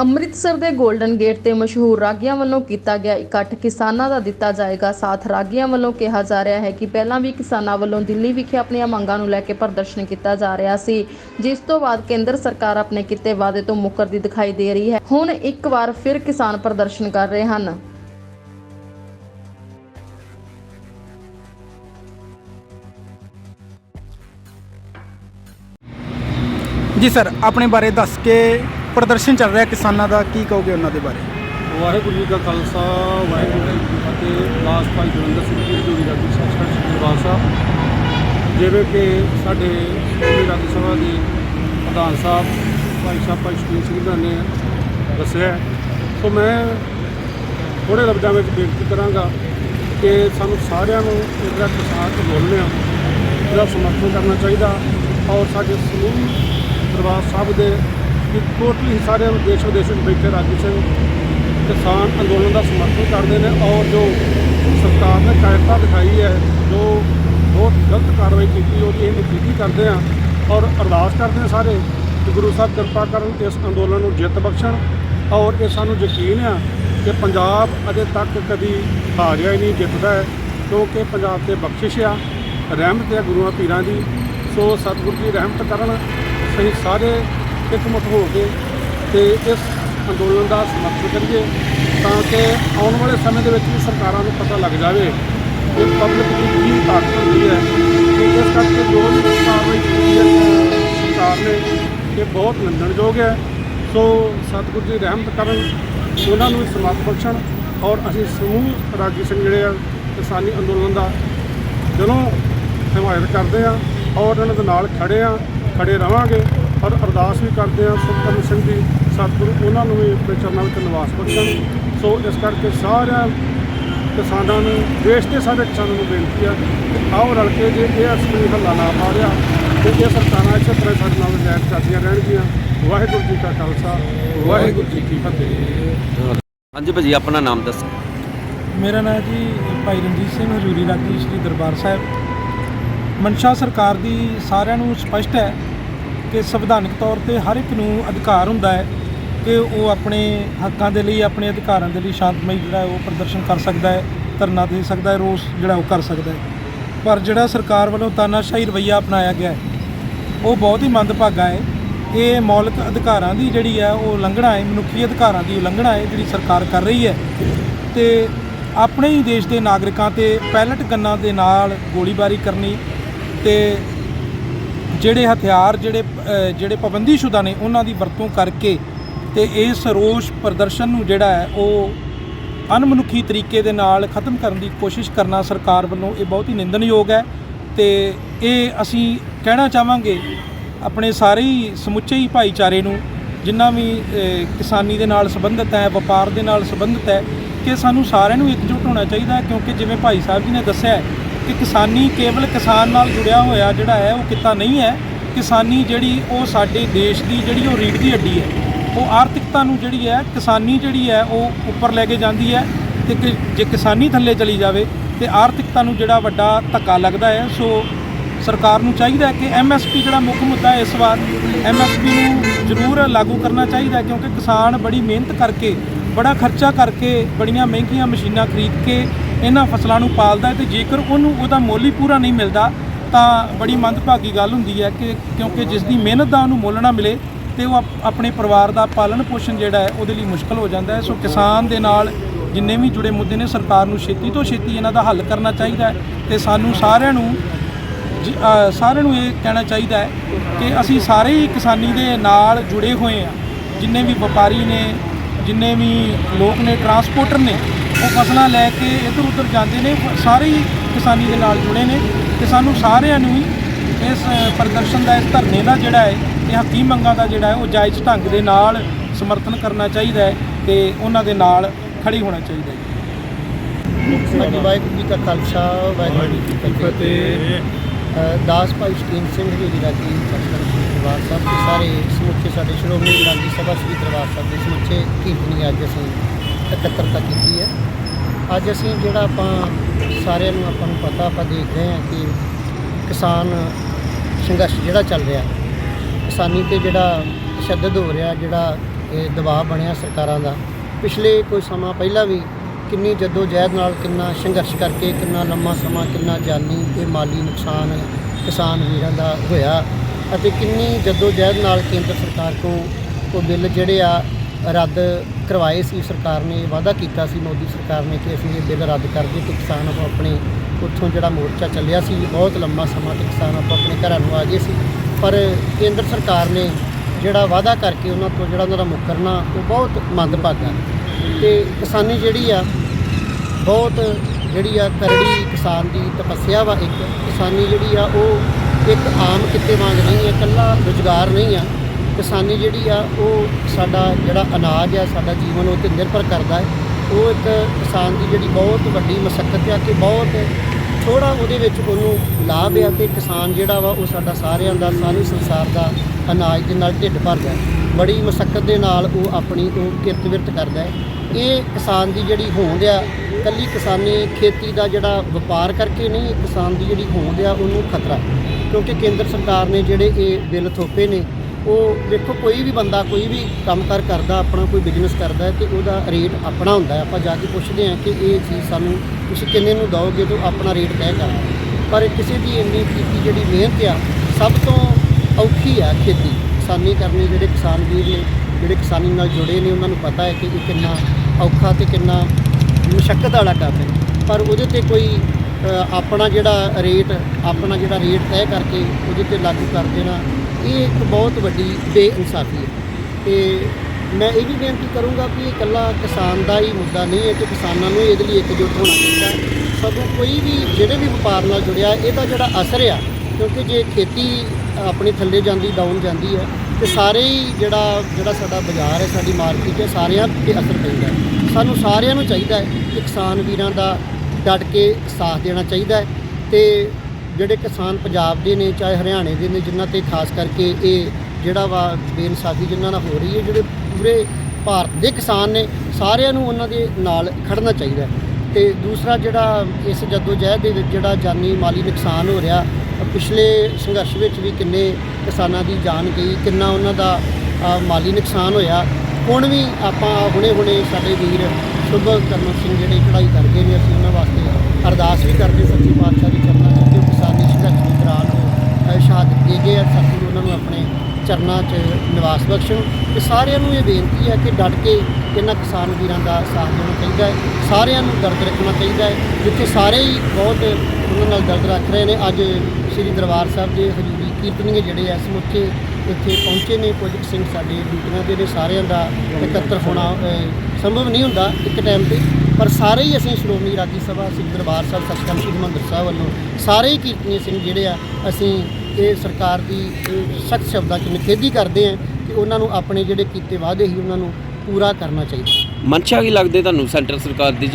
ਅੰਮ੍ਰਿਤਸਰ ਦੇ golden gate ਤੇ ਮਸ਼ਹੂਰ ਰਾਗੀਆਂ ਵੱਲੋਂ ਕੀਤਾ ਗਿਆ ਇਕੱਠ ਕਿਸਾਨਾਂ ਦਾ ਦਿੱਤਾ ਜਾਏਗਾ ਸਾਥ। ਰਾਗੀਆਂ ਵੱਲੋਂ ਕਿਹਾ ਜਾ ਰਿਹਾ ਹੈ ਕਿ ਪਹਿਲਾਂ ਵੀ ਕਿਸਾਨਾਂ ਵੱਲੋਂ ਦਿੱਲੀ ਵਿਖੇ ਆਪਣੀਆਂ ਮੰਗਾਂ ਨੂੰ ਲੈ ਕੇ ਪ੍ਰਦਰਸ਼ਨ ਕੀਤਾ ਜਾ ਰਿਹਾ ਸੀ, ਜਿਸ ਤੋਂ ਬਾਅਦ ਕੇਂਦਰ ਸਰਕਾਰ ਆਪਣੇ ਕੀਤੇ ਵਾਅਦੇ ਤੋਂ ਮੁੱਕਰਦੀ ਦਿਖਾਈ ਦੇ ਰਹੀ ਹੈ। ਹੁਣ ਇੱਕ ਵਾਰ ਫਿਰ ਕਿਸਾਨ ਪ੍ਰਦਰਸ਼ਨ ਕਰ ਰਹੇ ਹਨ। ਜੀ ਸਰ, ਆਪਣੇ ਬਾਰੇ ਦੱਸ ਕੇ ਪ੍ਰਦਰਸ਼ਨ ਚੱਲ ਰਿਹਾ ਕਿਸਾਨਾਂ ਦਾ, ਕੀ ਕਹੋਗੇ ਉਹਨਾਂ ਦੇ ਬਾਰੇ? ਵਾਹਿਗੁਰੂ ਜੀ ਕਾ ਖਾਲਸਾ, ਵਾਹਿਗੁਰੂ ਜੀ ਕੀ ਫਤਿਹ। ਦਾਸ ਭਾਈ ਜਵਿੰਦਰ ਸਿੰਘ ਜੀ ਜੋੜੀ ਦਾ ਸੱਚਖੰਡ ਸ੍ਰੀ ਦਰਬਾਰ ਸਾਹਿਬ। ਜਿਵੇਂ ਕਿ ਸਾਡੇ ਸ਼੍ਰੋਮਣੀ ਰਾਜ ਸਭਾ ਦੇ ਪ੍ਰਧਾਨ ਸਾਹਿਬ, ਭਾਈ ਸਾਹਿਬ, ਭਾਈ ਸ਼੍ਰੀ ਸਿੰਘ ਜੀ ਨੇ ਦੱਸਿਆ ਸੋ ਮੈਂ ਥੋੜੇ ਲਫ਼ਜ਼ਾਂ ਵਿੱਚ ਬੇਨਤੀ ਕਰਾਂਗਾ ਕਿ ਸਾਨੂੰ ਸਾਰਿਆਂ ਨੂੰ ਇਹਦਾ ਕਿਸਾਨ ਅੰਦੋਲਨ ਆ ਇਹਦਾ ਸਮਰਥਨ ਕਰਨਾ ਚਾਹੀਦਾ ਔਰ ਸਾਡੇ ਸਮੂਹ ਦਰਬਾਰ ਸਾਹਿਬ ਦੇ ਟੋਟਲੀ ਸਾਰੇ ਦੇਸ਼ ਵਿਦੇਸ਼ ਵਿੱਚ ਬੈਠੇ ਰਾਜੂ ਸਿੰਘ ਕਿਸਾਨ ਅੰਦੋਲਨ ਦਾ ਸਮਰਥਨ ਕਰਦੇ ਨੇ ਔਰ ਜੋ ਸਰਕਾਰ ਨੇ ਕਾਇਰਤਾ ਦਿਖਾਈ ਹੈ, ਜੋ ਬਹੁਤ ਗਲਤ ਕਾਰਵਾਈ ਕੀਤੀ, ਉਹਦੀ ਇਹ ਨਿਖੇਧੀ ਕਰਦੇ ਆ ਔਰ ਅਰਦਾਸ ਕਰਦੇ ਆ ਸਾਰੇ ਕਿ ਗੁਰੂ ਸਾਹਿਬ ਕਿਰਪਾ ਕਰਨ ਇਸ ਅੰਦੋਲਨ ਨੂੰ ਜਿੱਤ ਬਖਸ਼ਣ ਔਰ ਇਹ ਸਾਨੂੰ ਯਕੀਨ ਆ ਕਿ ਪੰਜਾਬ ਅਜੇ ਤੱਕ ਕਦੀ ਹਾਰਿਆ ਹੀ ਨਹੀਂ ਜਿੱਤਦਾ ਹੈ, ਕਿਉਂਕਿ ਪੰਜਾਬ ਤੇ ਬਖਸ਼ਿਸ਼ ਆ, ਰਹਿਮਤ ਹੈ ਗੁਰੂਆਂ ਪੀਰਾਂ ਦੀ। ਸੋ ਸਤਿਗੁਰੂ ਜੀ ਰਹਿਮਤ ਕਰਨ ਸਹੀ ਸਾਰੇ ਇਕਮੁੱਠ ਹੋ ਕੇ ਤੇ ਇਸ ਅੰਦੋਲਨ ਦਾ ਸਮਰਥਨ ਕਰੀਏ ਤਾਂ ਕਿ ਆਉਣ ਵਾਲੇ ਸਮੇਂ ਦੇ ਵਿੱਚ ਵੀ ਸਰਕਾਰਾਂ ਨੂੰ ਪਤਾ ਲੱਗ ਜਾਵੇ ਕਿ ਪਬਲਿਕ ਦੀ ਕੀ ਤਾਕਤ ਹੁੰਦੀ ਹੈ ਤੇ ਇਸ ਕਰਕੇ ਜੋ ਵੀ ਕਾਰਵਾਈ ਕੀਤੀ ਹੈ, ਸਰਕਾਰ ਨੇ ਇਹ ਬਹੁਤ ਨਿੰਦਣਯੋਗ ਹੈ। ਸੋ ਸਤਿਗੁਰੂ ਜੀ ਰਹਿਮਤ ਕਰਨ, ਉਹਨਾਂ ਨੂੰ ਵੀ ਸਮਰਥ ਬਖਸ਼ਣ ਔਰ ਅਸੀਂ ਸਮੂਹ ਰਾਗੀ ਸਿੰਘ ਜਿਹੜੇ ਆ, ਕਿਸਾਨੀ ਅੰਦੋਲਨ ਦਾ ਦਿਲੋਂ ਹਮਾਇਤ ਕਰਦੇ ਆ ਔਰ ਉਹਨਾਂ ਦੇ ਨਾਲ ਖੜੇ ਆ ਖੜੇ ਰਵਾਂਗੇ। ਔਰ ਅਰਦਾਸ ਵੀ ਕਰਦੇ ਆ ਸੁਖਕਰਨ ਸਿੰਘ ਦੀ ਸਤਿਗੁਰੂ ਉਹਨਾਂ ਨੂੰ ਵੀ ਆਪਣੇ ਚਰਨਾਂ ਵਿੱਚ ਨਿਵਾਸ ਬਖਸ਼ਣ। ਸੋ ਇਸ ਕਰਕੇ ਸਾਰਿਆਂ ਕਿਸਾਨਾਂ ਨੂੰ ਦੇਸ਼ ਦੇ ਸਾਰੇ ਕਿਸਾਨਾਂ ਨੂੰ ਬੇਨਤੀ ਆ ਕਿ ਆਓ ਰਲ ਕੇ ਜੇ ਇਹ ਅਸਲੀ ਹੱਲਾ ਨਾ ਮਾਰਿਆ ਤੇ ਇਹ ਸਰਕਾਰਾਂ ਇਸੇ ਤਰ੍ਹਾਂ ਸਾਡੇ ਨਾਲ ਨਜਾਇਜ਼ ਕਰਦੀਆਂ ਰਹਿਣਗੀਆਂ। ਵਾਹਿਗੁਰੂ ਜੀ ਕਾ ਖਾਲਸਾ ਵਾਹਿਗੁਰੂ ਜੀ ਕੀ ਫਤਿਹ। ਹਾਂਜੀ ਭਾਜੀ ਆਪਣਾ ਨਾਮ ਦੱਸੋ। ਮੇਰਾ ਨਾਮ ਜੀ ਭਾਈ ਰਣਜੀਤ ਸਿੰਘ ਹਜ਼ੂਰੀ ਰਾਗੀ ਸ੍ਰੀ ਦਰਬਾਰ ਸਾਹਿਬ। ਮਨਸ਼ਾ ਸਰਕਾਰ ਦੀ ਸਾਰਿਆਂ ਨੂੰ ਸਪਸ਼ਟ ਹੈ ਕਿ ਸੰਵਿਧਾਨਕ ਤੌਰ ਤੇ ਹਰ ਇੱਕ ਨੂੰ ਅਧਿਕਾਰ ਹੁੰਦਾ ਹੈ ਕਿ ਉਹ ਆਪਣੇ ਹੱਕਾਂ ਦੇ ਲਈ, ਆਪਣੇ ਅਧਿਕਾਰਾਂ ਦੇ ਲਈ ਸ਼ਾਂਤਮਈ ਜਿਹੜਾ ਉਹ ਪ੍ਰਦਰਸ਼ਨ ਕਰ ਸਕਦਾ ਹੈ, ਧਰਨਾ ਦੇ ਸਕਦਾ ਹੈ, ਰੋਸ ਜਿਹੜਾ ਉਹ ਕਰ ਸਕਦਾ ਹੈ। ਪਰ ਜਿਹੜਾ ਸਰਕਾਰ ਵੱਲੋਂ ਤਾਨਾਸ਼ਾਹੀ ਰਵੱਈਆ ਅਪਣਾਇਆ ਗਿਆ ਹੈ, ਉਹ ਬਹੁਤ ਹੀ ਮੰਦਭਾਗਾ ਹੈ। ਇਹ ਮੌਲਿਕ ਅਧਿਕਾਰਾਂ ਦੀ ਜਿਹੜੀ ਹੈ, ਉਹ ਉਲੰਘਣਾ ਹੈ, ਮਨੁੱਖੀ ਅਧਿਕਾਰਾਂ ਦੀ ਉਲੰਘਣਾ ਹੈ ਜਿਹੜੀ ਸਰਕਾਰ ਕਰ ਰਹੀ ਹੈ। ਤੇ ਆਪਣੇ ਹੀ ਦੇਸ਼ ਦੇ ਨਾਗਰਿਕਾਂ ਤੇ ਪੈਲਟ ਗੰਨਾਂ ਦੇ ਨਾਲ ਗੋਲੀਬਾਰੀ ਕਰਨੀ ਤੇ ਜਿਹੜੇ ਹਥਿਆਰ, ਜਿਹੜੇ ਜਿਹੜੇ ਪਾਬੰਦੀਸ਼ੁਦਾ ਨੇ ਉਹਨਾਂ ਦੀ ਵਰਤੋਂ ਕਰਕੇ ਤੇ ਇਸ ਰੋਸ ਪ੍ਰਦਰਸ਼ਨ ਨੂੰ ਜਿਹੜਾ ਹੈ ਉਹ ਅਨਮਨੁੱਖੀ ਤਰੀਕੇ ਦੇ ਨਾਲ ਖਤਮ ਕਰਨ ਦੀ ਕੋਸ਼ਿਸ਼ ਕਰਨਾ ਸਰਕਾਰ ਵੱਲੋਂ ਇਹ ਬਹੁਤ ਹੀ ਨਿੰਦਣਯੋਗ ਹੈ ਤੇ ਇਹ ਅਸੀਂ ਕਹਿਣਾ ਚਾਹਾਂਗੇ ਆਪਣੇ ਸਾਰੇ ਹੀ ਸਮੁੱਚੇ ਹੀ ਭਾਈਚਾਰੇ ਨੂੰ, ਜਿੰਨਾ ਵੀ ਕਿਸਾਨੀ ਦੇ ਨਾਲ ਸੰਬੰਧਿਤ ਹੈ, ਵਪਾਰ ਦੇ ਨਾਲ ਸੰਬੰਧਿਤ ਹੈ, ਕਿ ਸਾਨੂੰ ਸਾਰਿਆਂ ਨੂੰ ਇਕਜੁੱਟ ਹੋਣਾ ਚਾਹੀਦਾ ਕਿਉਂਕਿ ਜਿਵੇਂ ਭਾਈ ਸਾਹਿਬ ਜੀ ਨੇ ਦੱਸਿਆ ਕਿ ਕਿਸਾਨੀ ਕੇਵਲ ਕਿਸਾਨ ਨਾਲ ਜੁੜਿਆ ਹੋਇਆ ਜਿਹੜਾ ਹੈ, ਉਹ ਕਿੱਤਾ ਨਹੀਂ ਹੈ। ਕਿਸਾਨੀ ਜਿਹੜੀ ਉਹ ਸਾਡੇ ਦੇਸ਼ ਦੀ ਜਿਹੜੀ ਉਹ ਰੀੜ ਦੀ ਹੱਡੀ ਹੈ। ਉਹ ਆਰਥਿਕਤਾ ਨੂੰ ਜਿਹੜੀ ਹੈ, ਕਿਸਾਨੀ ਜਿਹੜੀ ਹੈ, ਉਹ ਉੱਪਰ ਲੈ ਕੇ ਜਾਂਦੀ ਹੈ ਤੇ ਕਿ- ਜੇ ਕਿਸਾਨੀ ਥੱਲੇ ਚਲੀ ਜਾਵੇ ਤੇ ਆਰਥਿਕਤਾ ਨੂੰ ਜਿਹੜਾ ਵੱਡਾ ਧੱਕਾ ਲੱਗਦਾ ਹੈ, ਸੋ ਸਰਕਾਰ ਨੂੰ ਚਾਹੀਦਾ ਹੈ ਕਿ ਐਮਐਸਪੀ ਜਿਹੜਾ ਮੁੱਖ ਮੁੱਦਾ ਹੈ ਇਸ ਵਾਰ ਐਮਐਸਪੀ ਨੂੰ ਜ਼ਰੂਰ ਲਾਗੂ ਕਰਨਾ ਚਾਹੀਦਾ ਕਿਉਂਕਿ ਕਿਸਾਨ ਬੜੀ ਮਿਹਨਤ ਕਰਕੇ, ਬੜਾ ਖਰਚਾ ਕਰਕੇ ਬੜੀਆਂ ਮਹਿੰਗੀਆਂ ਮਸ਼ੀਨਾਂ ਖਰੀਦ ਕੇ ਇਹਨਾਂ ਫਸਲਾਂ ਨੂੰ ਪਾਲਦਾ ਹੈ ਤੇ ਜੇਕਰ ਉਹਨੂੰ ਉਹਦਾ ਮੁੱਲ ਹੀ ਪੂਰਾ ਨਹੀਂ ਮਿਲਦਾ, ਤਾਂ ਬੜੀ ਮੰਦਭਾਗੀ ਗੱਲ ਹੁੰਦੀ ਹੈ ਕਿ ਕਿਉਂਕਿ ਜਿਸ ਦੀ ਮਿਹਨਤ ਦਾ ਉਹਨੂੰ ਮੁੱਲ ਨਾ ਮਿਲੇ ਤੇ ਉਹ ਆਪਣੇ ਪਰਿਵਾਰ ਦਾ ਪਾਲਣ ਪੋਸ਼ਣ ਜਿਹੜਾ ਹੈ ਉਹਦੇ ਲਈ ਮੁਸ਼ਕਲ ਹੋ ਜਾਂਦਾ ਹੈ। ਸੋ ਕਿਸਾਨ ਦੇ ਨਾਲ ਜਿੰਨੇ ਵੀ ਜੁੜੇ ਮੁੱਦੇ ਨੇ, ਸਰਕਾਰ ਨੂੰ ਛੇਤੀ ਤੋਂ ਛੇਤੀ ਇਹਨਾਂ ਦਾ ਹੱਲ ਕਰਨਾ ਚਾਹੀਦਾ ਹੈ ਤੇ ਸਾਨੂੰ ਸਾਰਿਆਂ ਨੂੰ ਸਾਰਿਆਂ ਨੂੰ ਇਹ ਕਹਿਣਾ ਚਾਹੀਦਾ ਹੈ ਕਿ ਅਸੀਂ ਸਾਰੇ ਹੀ ਕਿਸਾਨੀ ਦੇ ਨਾਲ ਜੁੜੇ ਹੋਏ ਆ ਜਿੰਨੇ ਵੀ ਵਪਾਰੀ ਨੇ, ਜਿੰਨੇ ਵੀ ਲੋਕ ਨੇ, ਟਰਾਂਸਪੋਰਟਰ ਨੇ ਉਹ ਫਸਲਾਂ ਲੈ ਕੇ ਇੱਧਰ ਉੱਧਰ ਜਾਂਦੇ ਨੇ ਸਾਰੇ ਹੀ ਕਿਸਾਨੀ ਦੇ ਨਾਲ ਜੁੜੇ ਨੇ ਤੇ ਸਾਨੂੰ ਸਾਰਿਆਂ ਨੂੰ ਹੀ ਇਸ ਪ੍ਰਦਰਸ਼ਨ ਦਾ ਇਸ ਧਰਨੇ ਦਾ ਜਿਹੜਾ ਹੈ ਇਹ ਹੱਕੀ ਮੰਗਾਂ ਦਾ ਜਿਹੜਾ ਹੈ ਉਹ ਜਾਇਜ਼ ਢੰਗ ਦੇ ਨਾਲ ਸਮਰਥਨ ਕਰਨਾ ਚਾਹੀਦਾ ਹੈ ਤੇ ਉਹਨਾਂ ਦੇ ਨਾਲ ਖੜੀ ਹੋਣਾ ਚਾਹੀਦਾ ਹੈ। ਹਾਂਜੀ ਵਾਹਿਗੁਰੂ ਜੀ ਕਾ ਖਾਲਸਾ ਵਾਹਿਗੁਰੂ ਜੀ ਕੀ ਫਤਿਹ। ਦਾਸ ਭਾਈ ਸ਼ਕੀਨ ਸਿੰਘ ਜੀ ਦੀ ਸ੍ਰੀ ਦਰਬਾਰ ਸਾਹਿਬ ਦੇ ਸਾਰੇ ਸਮੁੱਚੇ ਸਾਡੇ ਸ਼੍ਰੋਮਣੀ ਰਾਜੀ ਸਭਾ ਸ੍ਰੀ ਦਰਬਾਰ ਸਾਹਿਬ ਦੇ ਸਮੁੱਚੇ ਕੀਰਤਨੀ ਅੱਜ ਅਸੀਂ ਇਕੱਤਰਤਾ ਕੀਤੀ ਹੈ। ਅੱਜ ਅਸੀਂ ਜਿਹੜਾ ਆਪਾਂ ਸਾਰਿਆਂ ਨੂੰ ਆਪਾਂ ਨੂੰ ਪਤਾ, ਆਪਾਂ ਦੇਖ ਰਹੇ ਹਾਂ ਕਿ ਕਿਸਾਨ ਸੰਘਰਸ਼ ਜਿਹੜਾ ਚੱਲ ਰਿਹਾ। ਕਿਸਾਨੀ ਤੇ ਜਿਹੜਾ ਤਸ਼ੱਦਦ ਹੋ ਰਿਹਾ, ਜਿਹੜਾ ਇਹ ਦਬਾਅ ਬਣਿਆ ਸਰਕਾਰਾਂ ਦਾ। ਪਿਛਲੇ ਕੋਈ ਸਮਾਂ ਪਹਿਲਾਂ ਵੀ ਕਿੰਨੀ ਜੱਦੋ ਜਹਿਦ ਨਾਲ ਕਿੰਨਾ ਸੰਘਰਸ਼ ਕਰਕੇ, ਕਿੰਨਾ ਲੰਮਾ ਸਮਾਂ, ਕਿੰਨਾ ਜਾਨੀ ਤੇ ਮਾਲੀ ਨੁਕਸਾਨ ਕਿਸਾਨ ਵੀਰਾਂ ਦਾ ਹੋਇਆ ਅਤੇ ਕਿੰਨੀ ਜੱਦੋ ਜਹਿਦ ਨਾਲ ਕੇਂਦਰ ਸਰਕਾਰ ਕੋਲ ਉਹ ਬਿੱਲ ਜਿਹੜੇ ਆ ਰੱਦ ਕਰਵਾਏ ਸੀ, ਸਰਕਾਰ ਨੇ ਵਾਅਦਾ ਕੀਤਾ ਸੀ ਮੋਦੀ ਸਰਕਾਰ ਨੇ ਕਿ ਅਸੀਂ ਇਹ ਬਿੱਲ ਰੱਦ ਕਰ ਦੇ ਤੇ ਕਿਸਾਨ ਆਪੋ ਆਪਣੇ ਉੱਥੋਂ ਜਿਹੜਾ ਮੋਰਚਾ ਚੱਲਿਆ ਸੀ, ਬਹੁਤ ਲੰਮਾ ਸਮਾਂ ਤੇ ਕਿਸਾਨ ਆਪੋ ਆਪਣੇ ਘਰਾਂ ਨੂੰ ਆ ਗਏ ਸੀ। ਪਰ ਕੇਂਦਰ ਸਰਕਾਰ ਨੇ ਜਿਹੜਾ ਵਾਅਦਾ ਕਰਕੇ ਉਹਨਾਂ ਤੋਂ ਜਿਹੜਾ ਉਹਨਾਂ ਦਾ ਮੁਕਰਨਾ, ਉਹ ਬਹੁਤ ਮੰਦਭਾਗਾ। ਤੇ ਕਿਸਾਨੀ ਜਿਹੜੀ ਆ, ਬਹੁਤ ਜਿਹੜੀ ਆ ਕਰੜੀ ਕਿਸਾਨ ਦੀ ਤਪੱਸਿਆ ਵਾ ਇੱਕ। ਕਿਸਾਨੀ ਜਿਹੜੀ ਆ, ਉਹ ਇੱਕ ਆਮ ਕਿੱਤੇ ਵਾਂਗ ਨਹੀਂ ਹੈ, ਇਕੱਲਾ ਰੁਜ਼ਗਾਰ ਨਹੀਂ ਆ। ਕਿਸਾਨੀ ਜਿਹੜੀ ਆ, ਉਹ ਸਾਡਾ ਜਿਹੜਾ ਅਨਾਜ ਆ, ਸਾਡਾ ਜੀਵਨ ਉਹ ਤੇ ਨਿਰਭਰ ਕਰਦਾ ਹੈ। ਉਹ ਇੱਕ ਕਿਸਾਨ ਦੀ ਜਿਹੜੀ ਬਹੁਤ ਵੱਡੀ ਮਸ਼ੱਕਤ ਆ ਕਿ ਬਹੁਤ ਥੋੜਾ ਉਹਦੇ ਵਿੱਚ ਉਹਨੂੰ ਲਾਭ ਆ ਤੇ ਕਿਸਾਨ ਜਿਹੜਾ ਵਾ, ਉਹ ਸਾਡਾ ਸਾਰਿਆਂ ਦਾ, ਸਾਰੇ ਸੰਸਾਰ ਦਾ ਅਨਾਜ ਦੇ ਨਾਲ ਢਿੱਡ ਭਰਦਾ ਬੜੀ ਮਸ਼ੱਕਤ ਦੇ ਨਾਲ ਉਹ ਆਪਣੀ ਉਹ ਕਿਰਤ ਵਿਰਤ ਕਰਦਾ ਹੈ। ਇਹ ਕਿਸਾਨ ਦੀ ਜਿਹੜੀ ਹੋਂਦ ਆ ਕੱਲੀ ਕਿਸਾਨੀ ਖੇਤੀ ਦਾ ਜਿਹੜਾ ਵਪਾਰ ਕਰਕੇ ਨਹੀਂ ਕਿਸਾਨ ਦੀ ਜਿਹੜੀ ਹੋਂਦ ਆ, ਉਹਨੂੰ ਖਤਰਾ ਕਿਉਂਕਿ ਕੇਂਦਰ ਸਰਕਾਰ ਨੇ ਜਿਹੜੇ ਇਹ ਬਿੱਲ ਥੋਪੇ ਨੇ ਉਹ ਦੇਖੋ, ਕੋਈ ਵੀ ਬੰਦਾ ਕੋਈ ਵੀ ਕੰਮਕਾਰ ਕਰਦਾ, ਆਪਣਾ ਕੋਈ ਬਿਜ਼ਨਸ ਕਰਦਾ ਹੈ ਤੇ ਉਹਦਾ ਰੇਟ ਆਪਣਾ ਹੁੰਦਾ ਹੈ। ਆਪਾਂ ਜਾ ਕੇ ਪੁੱਛਦੇ ਹਾਂ ਕਿ ਇਹ ਚੀਜ਼ ਸਾਨੂੰ ਤੁਸੀਂ ਕਿੰਨੇ ਨੂੰ ਦਿਓਗੇ ਤਾਂ ਆਪਣਾ ਰੇਟ ਤੈਅ ਕਰਦਾ ਪਰ ਕਿਸੇ ਦੀ ਇੰਨੀ ਕੀਤੀ ਜਿਹੜੀ ਮਿਹਨਤ ਆ, ਸਭ ਤੋਂ ਔਖੀ ਆ ਖੇਤੀ। ਕਿਸਾਨੀ ਕਰਨੀ ਜਿਹੜੇ ਕਿਸਾਨ ਵੀਰ ਨੇ, ਜਿਹੜੇ ਕਿਸਾਨੀ ਨਾਲ ਜੁੜੇ ਨੇ, ਉਹਨਾਂ ਨੂੰ ਪਤਾ ਹੈ ਕਿ ਇਹ ਕਿੰਨਾ ਔਖਾ ਤੇ ਕਿੰਨਾ ਮੁਸ਼ਕਲ ਵਾਲਾ ਕੰਮ ਹੈ। ਪਰ ਉਹਦੇ ਤੇ ਕੋਈ ਆਪਣਾ ਜਿਹੜਾ ਰੇਟ ਆਪਣਾ ਜਿਹੜਾ ਰੇਟ ਤੈਅ ਕਰਕੇ ਉਹਦੇ ਤੇ ਲਾਗੂ ਕਰ ਦੇਣਾ ਇਹ ਇੱਕ ਬਹੁਤ ਵੱਡੀ ਬੇਇਨਸਾਫੀ ਹੈ ਤੇ ਮੈਂ ਇਹ ਵੀ ਬੇਨਤੀ ਕਰੂੰਗਾ ਕਿ ਇਹ ਇਕੱਲਾ ਕਿਸਾਨ ਦਾ ਹੀ ਮੁੱਦਾ ਨਹੀਂ ਹੈ ਕਿ ਕਿਸਾਨਾਂ ਨੂੰ ਇਹਦੇ ਲਈ ਇਕਜੁੱਟ ਹੋਣਾ ਚਾਹੀਦਾ ਸਗੋਂ ਕੋਈ ਵੀ ਜਿਹੜੇ ਵੀ ਵਪਾਰ ਨਾਲ ਜੁੜਿਆ, ਇਹਦਾ ਜਿਹੜਾ ਅਸਰ ਆ, ਕਿਉਂਕਿ ਜੇ ਖੇਤੀ ਆਪਣੇ ਥੱਲੇ ਜਾਂਦੀ ਡਾਊਨ ਜਾਂਦੀ ਹੈ, ਤੇ ਸਾਰੇ ਹੀ ਜਿਹੜਾ ਜਿਹੜਾ ਸਾਡਾ ਬਾਜ਼ਾਰ ਹੈ, ਸਾਡੀ ਮਾਰਕੀਟ ਹੈ, ਸਾਰਿਆਂ ਤੇ ਅਸਰ ਪੈਂਦਾ ਸਾਨੂੰ ਸਾਰਿਆਂ ਨੂੰ ਚਾਹੀਦਾ ਹੈ ਕਿ ਕਿਸਾਨ ਵੀਰਾਂ ਦਾ ਡਟ ਕੇ ਸਾਥ ਦੇਣਾ ਚਾਹੀਦਾ ਹੈ ਤੇ ਜਿਹੜੇ ਕਿਸਾਨ ਪੰਜਾਬ ਦੇ ਨੇ, ਚਾਹੇ ਹਰਿਆਣੇ ਦੇ ਨੇ, ਜਿਨ੍ਹਾਂ ਤੇ ਖਾਸ ਕਰਕੇ ਇਹ ਜਿਹੜਾ ਵਾ ਬੇਇਨਸਾਫੀ ਜਿਨ੍ਹਾਂ ਨਾਲ ਹੋ ਰਹੀ ਹੈ, ਜਿਹੜੇ ਪੂਰੇ ਭਾਰਤ ਦੇ ਕਿਸਾਨ ਨੇ, ਸਾਰਿਆਂ ਨੂੰ ਉਹਨਾਂ ਦੇ ਨਾਲ ਖੜਨਾ ਚਾਹੀਦਾ ਹੈ। ਤੇ ਦੂਸਰਾ ਜਿਹੜਾ ਇਸ ਜਦੋਜਹਿਦ ਦੇ ਵਿੱਚ ਜਿਹੜਾ ਜਾਨੀ ਮਾਲੀ ਨੁਕਸਾਨ ਹੋ ਰਿਹਾ, ਪਿਛਲੇ ਸੰਘਰਸ਼ ਵਿੱਚ ਵੀ ਕਿੰਨੇ ਕਿਸਾਨਾਂ ਦੀ ਜਾਨ ਗਈ, ਕਿੰਨਾ ਉਹਨਾਂ ਦਾ ਮਾਲੀ ਨੁਕਸਾਨ ਹੋਇਆ। ਹੁਣ ਵੀ ਆਪਾਂ ਹੁਣੇ ਹੁਣੇ ਸਾਡੇ ਵੀਰ ਸ਼ੁਭ ਕਰਮ ਸਿੰਘ ਜਿਹੜੇ ਚੜ੍ਹਾਈ ਕਰਦੇ ਨੇ ਅਸੀਂ ਉਹਨਾਂ ਵਾਸਤੇ ਅਰਦਾਸ ਵੀ ਕਰਦੇ ਸੱਚੇ ਪਾਤਸ਼ਾਹ ਦੀ ਚਰਨਾਂ 'ਚ ਕਿ ਉਹ ਕਿਸਾਨੀ ਸੰਘਰਸ਼ ਦੇ ਦੌਰਾਨ ਉਹ, ਅ, ਸ਼ਹਾਦਤ ਦੇ ਗਏ ਆ, ਸਤਿਗੁਰੂ ਉਹਨਾਂ ਨੂੰ ਆਪਣੇ ਚਰਨਾਂ 'ਚ ਨਿਵਾਸ ਬਖਸ਼ਣ। ਤੇ ਸਾਰਿਆਂ ਨੂੰ ਇਹ ਬੇਨਤੀ ਹੈ ਕਿ ਡਟ ਕੇ ਇਹਨਾਂ ਕਿਸਾਨ ਵੀਰਾਂ ਦਾ ਸਾਥ ਦੇਣਾ ਚਾਹੀਦਾ ਹੈ। ਸਾਰਿਆਂ ਨੂੰ ਦਰਦ ਰੱਖਣਾ ਚਾਹੀਦਾ ਹੈ। ਜਿੱਥੇ ਸਾਰੇ ਹੀ ਬਹੁਤ ਉਹਨਾਂ ਨਾਲ ਦਰਦ ਰੱਖ ਰਹੇ ਨੇ, ਅੱਜ ਸ੍ਰੀ ਦਰਬਾਰ ਸਾਹਿਬ ਦੇ ਹਜ਼ੂਰੀ ਕੀਰਤਨੀਏ ਜਿਹੜੇ ਆ ਸਮੁੱਚੇ ਇੱਥੇ ਪਹੁੰਚੇ ਨੇ। ਕੁਝ ਸਿੰਘ ਸਾਡੇ ਡਿਊਟੀਆਂ ਦੇ ਨੇ, ਸਾਰਿਆਂ ਦਾ ਇਕੱਤਰ ਹੋਣਾ ਸੰਭਵ ਨਹੀਂ ਹੁੰਦਾ ਇੱਕ ਟਾਈਮ ਤੇ। ਪਰ ਸਾਰੇ ਹੀ ਅਸੀਂ ਸ਼੍ਰੋਮਣੀ ਰਾਗੀ ਸਭਾ ਸ੍ਰੀ ਦਰਬਾਰ ਸਾਹਿਬ ਸੱਚਖੰਡ ਸ੍ਰੀ ਹਰਿਮੰਦਰ ਸਾਹਿਬ ਵੱਲੋਂ ਸਾਰੇ ਹੀ ਕੀਰਤਨੀ ਸਿੰਘ ਜਿਹੜੇ ਆ, ਅਸੀਂ ਇਹ ਸਰਕਾਰ ਦੀ ਸਖਤ ਸ਼ਬਦਾਂ 'ਚ ਨਿਖੇਧੀ ਕਰਦੇ ਹਾਂ ਕਿ ਉਹਨਾਂ ਨੂੰ ਆਪਣੇ ਜਿਹੜੇ ਕੀਤੇ ਵਾਅਦੇ ਸੀ ਉਹਨਾਂ ਨੂੰ ਪੂਰਾ ਕਰਨਾ ਚਾਹੀਦਾ। ਮਨਸ਼ਾ ਕੀ ਲੱਗਦੇ ਤੁਹਾਨੂੰ ਸੈਂਟਰ ਸਰਕਾਰ ਦੀ?